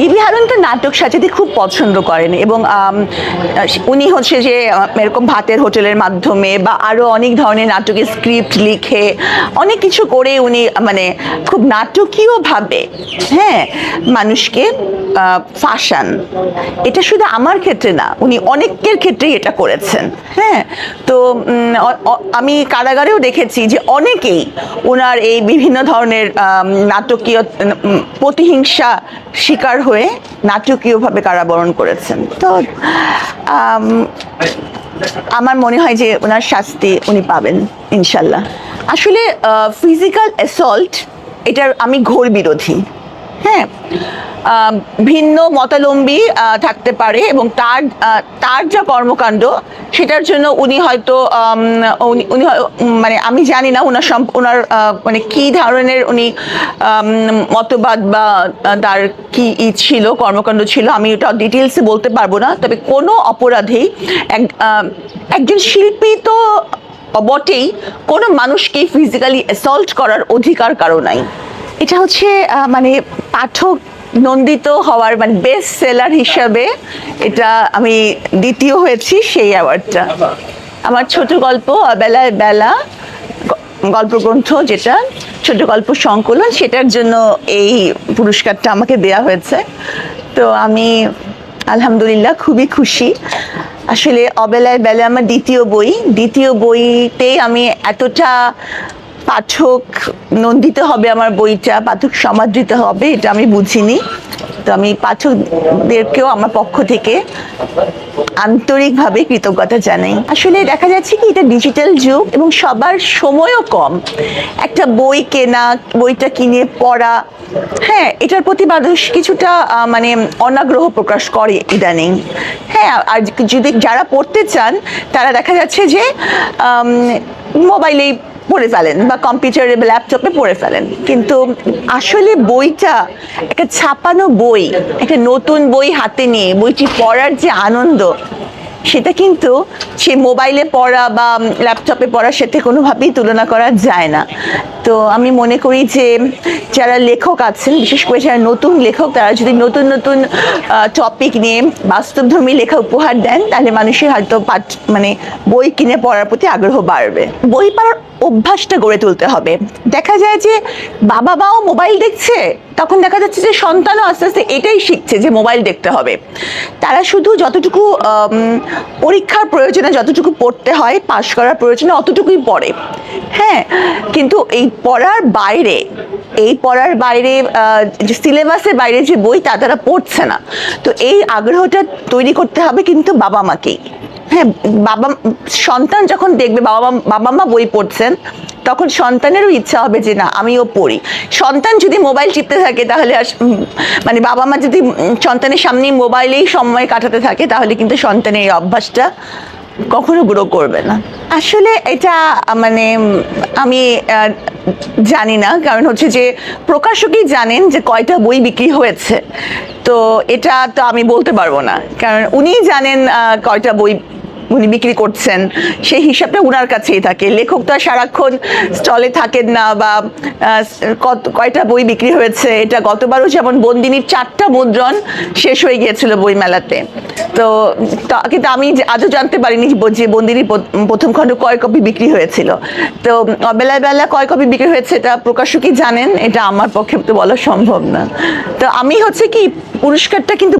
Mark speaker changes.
Speaker 1: DB Harun তো নাটক সাজাতে খুব পছন্দ করেন এবং উনি হচ্ছে যে এরকম ভাতের হোটেলের মাধ্যমে বা আরও অনেক ধরনের নাটকের স্ক্রিপ্ট লিখে অনেক কিছু করে উনি মানে খুব নাটকীয়ভাবে হ্যাঁ মানুষকে ফাঁসান। এটা শুধু আমার ক্ষেত্রে না, উনি অনেকের ক্ষেত্রেই এটা করেছেন হ্যাঁ। তো আমি কারাগারেও দেখেছি যে অনেকেই ওনার এই বিভিন্ন ধরনের নাটকীয় প্রতিহিংসা শিকার হয়ে নাটকীয়ভাবে কারাবরণ করেছেন। তো আমার মনে হয় যে ওনার শাস্তি উনি পাবেন, ইনশাল্লাহ। আসলে ফিজিক্যাল অ্যাসল্ট এটার আমি ঘোর বিরোধী। হ্যাঁ ভিন্ন মতালম্বী থাকতে পারে এবং তার তার যা কর্মকাণ্ড সেটার জন্য উনি হয়তো উনি মানে আমি জানি না ওনার ওনার মানে কি ধরনের উনি মতবাদ বা তার কি ই ছিল, কর্মকাণ্ড ছিল, আমি ওটা ডিটেলসে বলতে পারব না। তবে কোনো অপরাধেই এক একজন শিল্পী তো বটেই কোনো মানুষকে ফিজিক্যালি অ্যাসল্ট করার অধিকার কারও নাই। এটা হচ্ছে মানে পাঠক নন্দিত হওয়ার মানে বেস্ট সেলার হিসাবে এটা আমি দ্বিতীয় হয়েছি সেই অ্যাওয়ার্ডটা আমার ছোট গল্প বেলায় বেলা, গল্পগ্রন্থ যেটা, ছোট গল্প সংকলন, সেটার জন্য এই পুরস্কারটা আমাকে দেয়া হয়েছে। তো আমি আলহামদুলিল্লাহ খুবই খুশি। আসলে অবেলায় বেলা আমার দ্বিতীয় বই। দ্বিতীয় বইতেই আমি এতটা পাঠক নন্দিত হবে আমার বইটা, পাঠক সমাদৃত হবে, এটা আমি বুঝিনি। তো আমি পাঠকদেরকেও আমার পক্ষ থেকে আন্তরিকভাবে কৃতজ্ঞতা জানাই। আসলে দেখা যাচ্ছে কি, এটা ডিজিটাল যুগ এবং সবার সময়ও কম। একটা বই কেনা, বইটা কিনে পড়া হ্যাঁ এটার প্রতি মানুষ কিছুটা মানে অনাগ্রহ প্রকাশ করে ইদানিং। হ্যাঁ আর যদি যারা পড়তে চান, তারা দেখা যাচ্ছে যে মোবাইলেই পড়ে ফেলেন বা কম্পিউটারে বা ল্যাপটপে পড়ে ফেলেন। কিন্তু আসলে বইটা একটা ছাপানো বই, একটা নতুন বই হাতে নিয়ে বইটি পড়ার যে আনন্দ, সেটা কিন্তু সে মোবাইলে পড়া বা ল্যাপটপে পড়ার সাথে কোনোভাবেই তুলনা করা যায় না। তো আমি মনে করি যে যারা লেখক আছেন, বিশেষ করে যারা নতুন লেখক, তারা যদি নতুন নতুন টপিক নিয়ে বাস্তবধর্মী লেখা উপহার দেন, তাহলে মানুষের হয়তো পাঠ মানে বই কিনে পড়ার প্রতি আগ্রহ বাড়বে। বই পড়ার অভ্যাসটা গড়ে তুলতে হবে। দেখা যায় যে বাবা মাও মোবাইল দেখছে, তখন দেখা যাচ্ছে যে সন্তানও আস্তে আস্তে এটাই শিখছে যে মোবাইল দেখতে হবে। তারা শুধু যতটুকু পরীক্ষার প্রয়োজনে যতটুকু পড়তে হয়, পাশ করার প্রয়োজনে অতটুকুই পড়ে। হ্যাঁ কিন্তু এই পড়ার বাইরে, এই পড়ার বাইরে যে সিলেবাসের বাইরে যে বই, তা তারা পড়ছে না। তো এই আগ্রহটা তৈরি করতে হবে কিন্তু বাবা মাকেই। হ্যাঁ বাবা, সন্তান যখন দেখবে, বাবা মা বাবা মা বই পড়ছেন, তখন সন্তানেরও ইচ্ছা হবে যে না, আমিও পড়ি। সন্তান যদি মোবাইল টিপতে থাকে, তাহলে আর মানে বাবা মা যদি সন্তানের সামনে মোবাইলেই সময় কাটাতে থাকে, তাহলে কিন্তু সন্তানের এই অভ্যাসটা কখনো গ্রো করবে না। আসলে এটা মানে আমি জানি না। কারণ হচ্ছে যে, প্রকাশকই জানেন যে কয়টা বই বিক্রি হয়েছে। তো এটা তো আমি বলতে পারব না। কারণ উনি জানেন কয়টা বই উনি বিক্রি করছেন। সেই হিসাবটা উনার কাছেই থাকে। লেখক তো সারাক্ষণ স্টলে থাকেন না বা কত, কয়টা বই বিক্রি হয়েছে। এটা গতবারও যেমন বন্দিনীর চারটা মুদ্রণ শেষ হয়ে গিয়েছিল বই মেলাতে তো কিন্তু আমি আজও জানতে পারিনি যে বন্দিনী প্রথম খণ্ড কয় কপি বিক্রি হয়েছিল। তো বেলায় বেলা কয় কপি বিক্রি হয়েছে এটা প্রকাশকই জানেন, এটা আমার পক্ষে তো বলা সম্ভব না। তো আমি হচ্ছে কি, পুরস্কারটা কিন্তু